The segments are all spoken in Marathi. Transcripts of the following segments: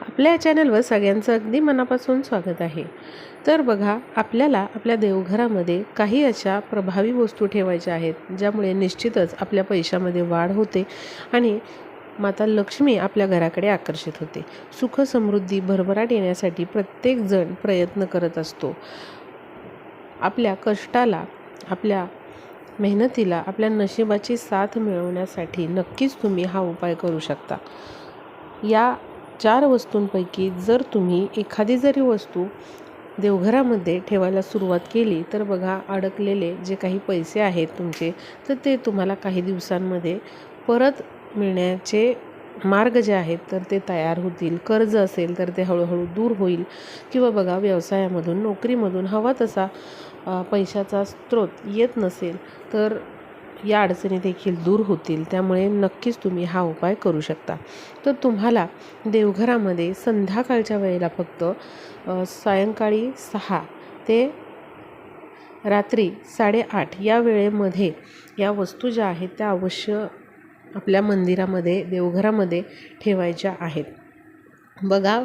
आपल्या चॅनलवर सगळ्यांचं अगदी मनापासून स्वागत आहे. तर बघा आपल्याला आपल्या देवघरामध्ये काही अशा प्रभावी वस्तू ठेवायच्या आहेत ज्यामुळे निश्चितच आपल्या पैशामध्ये वाढ होते आणि माता लक्ष्मी आपल्या घराकडे आकर्षित होते. सुख समृद्धी भरभराट येण्यासाठी प्रत्येकजण प्रयत्न करत असतो. आपल्या कष्टाला आपल्या मेहनतीला आपल्या नशिबाची साथ मिळवण्यासाठी नक्कीच तुम्ही हा उपाय करू शकता. या चार वस्तूंपैकी जर तुम्ही एखादी जरी वस्तू देवघरामध्ये ठेवायला सुरुवात केली तर बघा अडकलेले जे काही पैसे आहेत तुमचे तर ते तुम्हाला काही दिवसांमध्ये परत मिळण्याचे मार्ग जे आहेत तर ते तयार होतील. कर्ज असेल तर ते हळूहळू दूर होईल. किंवा बघा व्यवसायामधून नोकरीमधून हवा तसा पैशाचा स्रोत येत नसेल तर या अडचणी देखील दूर होतील त्यामुळे नक्कीच तुम्ही हा उपाय करू शकता. तर तुम्हाला देवघरामध्ये संध्याकाळच्या वेळेला फक्त सायंकाळी सहा ते रात्री साडेआठ या वेळेमध्ये या वस्तू ज्या आहेत त्या अवश्य आपल्या मंदिरामध्ये देवघरामध्ये ठेवायच्या आहेत. बघा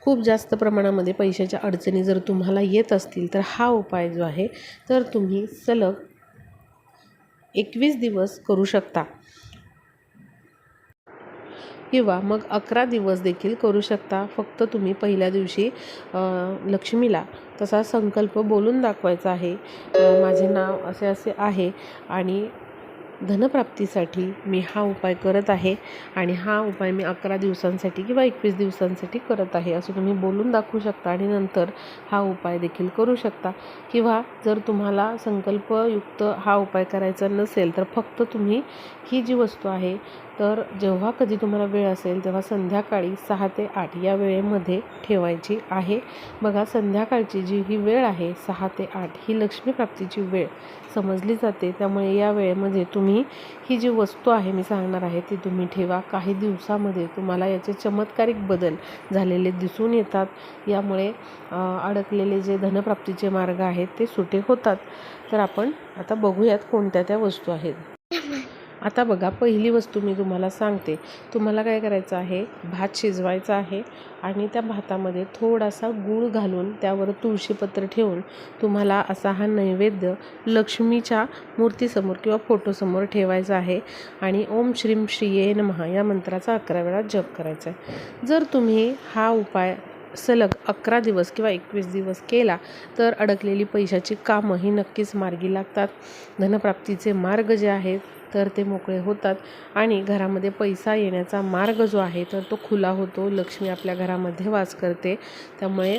खूप जास्त प्रमाणामध्ये पैशाच्या अडचणी जर तुम्हाला येत असतील तर हा उपाय जो आहे तर तुम्ही सलग एकवीस दिवस करू शकता. किंवा मग अकरा दिवस देखील करू शकता. फक्त तुम्ही पहिल्या दिवशी लक्ष्मीला तसा संकल्प बोलून दाखवायचा आहे. माझे नाव असे असे आहे आणि धनप्राप्तीसाठी मी हा उपाय करत आहे आणि हा उपाय मी अकरा दिवसांसाठी किंवा एकवीस दिवसांसाठी करत आहे. असं तुम्ही बोलून दाखवू शकता आणि नंतर हा उपाय देखील करू शकता. किंवा जर तुम्हाला संकल्पयुक्त हा उपाय करायचा नसेल तर फक्त तुम्ही ही जी वस्तू आहे तर जेव्हा कधी तुम्हाला वेळ असेल तेव्हा संध्याकाळी सहा ते आठ या वेळेमध्ये ठेवायची आहे. बघा संध्याकाळची जी ही वेळ आहे सहा ते आठ ही लक्ष्मीप्राप्तीची वेळ समजली जाते. त्यामुळे या वेळेमध्ये तुम्ही ही जी वस्तू आहे मी सांगणार आहे ती तुम्ही ठेवा. काही दिवसामध्ये तुम्हाला याचे चमत्कारिक बदल झालेले दिसून येतात. यामुळे अडकलेले जे धनप्राप्तीचे मार्ग आहेत ते सुटे होतात. तर आपण आता बघूयात कोणत्या त्या वस्तू आहेत. आता बघा पहिली वस्तू मी तुम्हाला सांगते. तुम्हाला काय करायचं आहे? भात शिजवायचा आहे आणि त्या भातामध्ये थोडासा गूळ घालून त्यावर तुळशीपत्र ठेवून तुम्हाला असा हा नैवेद्य लक्ष्मीच्या मूर्तीसमोर किंवा फोटोसमोर ठेवायचा आहे आणि ओम श्रीम श्रीये नमहा या मंत्राचा अकरा वेळा जप करायचा आहे. जर तुम्ही हा उपाय सलग अकरा दिवस किंवा एकवीस दिवस केला तर अडकलेली पैशाची कामं ही नक्कीच मार्गी लागतात. धनप्राप्तीचे मार्ग जे आहेत तर ते मोकळे होतात आणि घरामध्ये पैसा येण्याचा मार्ग जो आहे तर तो खुला होतो. लक्ष्मी आपल्या घरामध्ये वास करते. त्यामुळे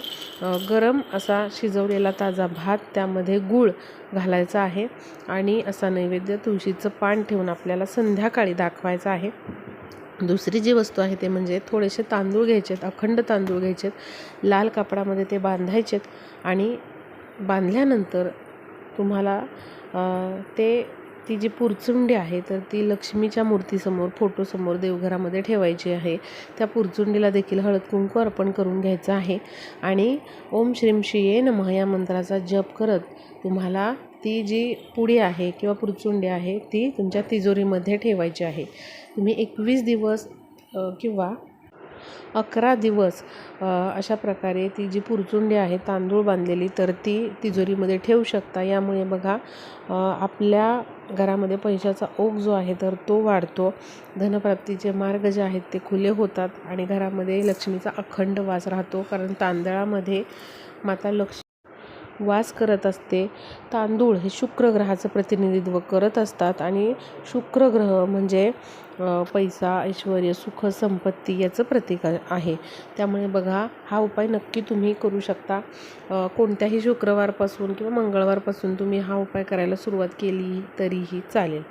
गरम असा शिजवलेला ताजा भात त्यामध्ये गूळ घालायचा आहे आणि असा नैवेद्य तुळशीचं पान ठेवून आपल्याला संध्याकाळी दाखवायचा आहे. दुसरी जी वस्तू आहे ते म्हणजे थोडेसे तांदूळ घ्यायचेत अखंड तांदूळ घ्यायचेत. लाल कापडामध्ये ते बांधायचेत आणि बांधल्यानंतर तुम्हाला ते ती जी पुरचुंडी आहे तर ती लक्ष्मीच्या मूर्तीसमोर फोटोसमोर देवघरामध्ये ठेवायची आहे. त्या पुरचुंडीला देखील हळद कुंकू अर्पण करून घ्यायचं आहे. आणि ओम श्रीम श्रीये नमः या मंत्राचा जप करत तुम्हाला ती जी पुडी आहे किंवा पुरचुंडी आहे ती तुमच्या तिजोरीमध्ये ठेवायची आहे. तुम्ही एकवीस दिवस किंवा अकरा दिवस अशा प्रकारे ती जी पुरचुंडी आहे तांदूळ बांधलेली तर ती तिजोरीमध्ये ठेवू शकता. यामुळे बघा आपल्या घरामध्ये पैशाचा ओघ जो आहे तर तो वाढतो. धनप्राप्तीचे मार्ग जे आहेत ते खुले होतात आणि घरामध्ये लक्ष्मीचा अखंड वास राहतो. कारण तांदळामध्ये माता लक्ष्मी वास करत असते. तांदूळ हे शुक्र ग्रहाचं प्रतिनिधित्व करत असतात आणि शुक्र ग्रह म्हणजे पैसा ऐश्वर सुख संपत्ती याचं प्रतीक आहे. त्यामुळे बघा हा उपाय नक्की तुम्ही करू शकता. कोणत्याही शुक्रवारपासून किंवा मंगळवारपासून तुम्ही हा उपाय करायला सुरुवात केली तरीही चालेल.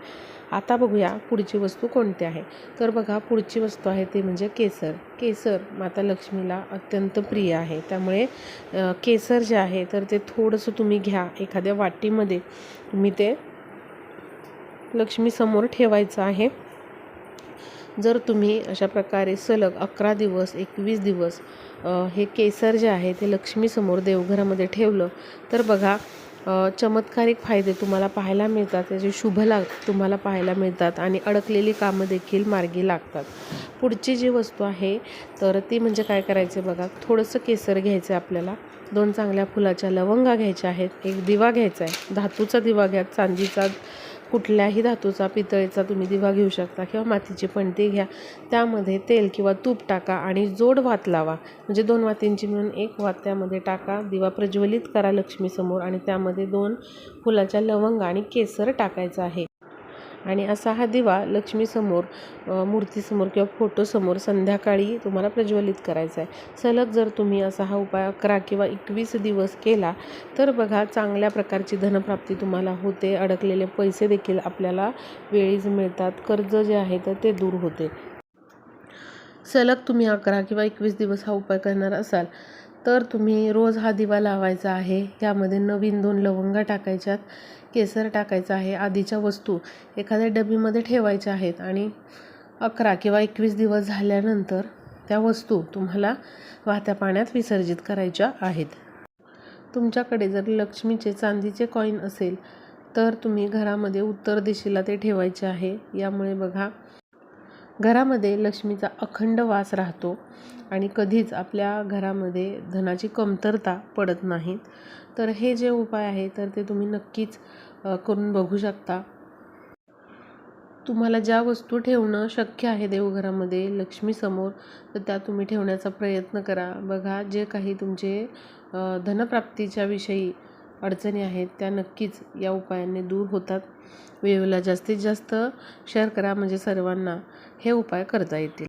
आता बघूया पुढची वस्तू कोणती आहे. तर बघा पुढची वस्तू आहे ते म्हणजे केसर. केसर माता लक्ष्मीला अत्यंत प्रिय आहे. त्यामुळे केसर जे आहे तर ते थोडंसं तुम्ही घ्या. एखाद्या वाटीमध्ये तुम्ही ते लक्ष्मीसमोर ठेवायचं आहे. जर तुम्ही अशा प्रकारे सलग अकरा दिवस एकवीस दिवस हे केसर जे आहे ते लक्ष्मीसमोर देवघरामध्ये ठेवलं तर बघा चमत्कारिक फायदे तुम्हाला पाहायला मिळतात. त्याचे शुभ लाग तुम्हाला पाहायला मिळतात आणि अडकलेली कामं देखील मार्गी लागतात. पुढची जी वस्तू आहे तर ती म्हणजे काय करायचं बघा. थोडंसं केसर घ्यायचं आहे आपल्याला. दोन चांगल्या फुलाच्या लवंगा घ्यायच्या आहेत. एक दिवा घ्यायचा आहे धातूचा दिवा घ्या चांदीचा कुठल्याही धातूचा पितळेचा तुम्ही दिवा घेऊ शकता किंवा मातीची पणती घ्या. त्यामध्ये तेल किंवा तूप टाका आणि जोड वात लावा. म्हणजे दोन वातींची मिळून एक वात त्यामध्ये टाका. दिवा प्रज्वलित करा लक्ष्मीसमोर आणि त्यामध्ये दोन फुलाच्या लवंग आणि केसर टाकायचं आहे. आणि असा हा दिवा लक्ष्मीसमोर मूर्तीसमोर किंवा फोटोसमोर संध्याकाळी तुम्हाला प्रज्वलित करायचा आहे. सलग जर तुम्ही असा हा उपाय अकरा किंवा एकवीस दिवस केला तर बघा चांगल्या प्रकारची धनप्राप्ती तुम्हाला होते. अडकलेले पैसे देखील आपल्याला वेळीच मिळतात. कर्ज जे आहे तर ते दूर होते. सलग तुम्ही अकरा किंवा एकवीस दिवस हा उपाय करणार असाल तर तुम्ही रोज हा दिवा लावायचा आहे. यामध्ये नवीन दोन लवंगा टाकायच्यात. केसर टाकायचं आहे. आधीच्या वस्तू एखाद्या डबीमध्ये ठेवायच्या आहेत आणि अकरा किंवा एकवीस दिवस झाल्यानंतर त्या वस्तू तुम्हाला वाहत्या पाण्यात विसर्जित करायच्या आहेत. तुमच्याकडे जर लक्ष्मीचे चांदीचे कॉईन असेल तर तुम्ही घरामध्ये उत्तर दिशेला ते ठेवायचे आहे. यामुळे बघा घरामध्ये लक्ष्मीचा अखंड वास राहतो आणि कधीच आपल्या घरामध्ये धनाची कमतरता पडत नाही. तर हे जे उपाय आहे तर ते तुम्ही नक्कीच करून बघू शकता. तुम्हाला ज्या वस्तू ठेवणं शक्य आहे देवघरामध्ये लक्ष्मीसमोर तर त्या तुम्ही ठेवण्याचा प्रयत्न करा. बघा जे काही तुमचे धनप्राप्तीच्या विषयी अडचणी आहेत त्या नक्कीच या उपायाने दूर होतात. व्हिडिओला जास्तीत जास्त शेअर करा म्हणजे सर्वांना हे उपाय करता येतील.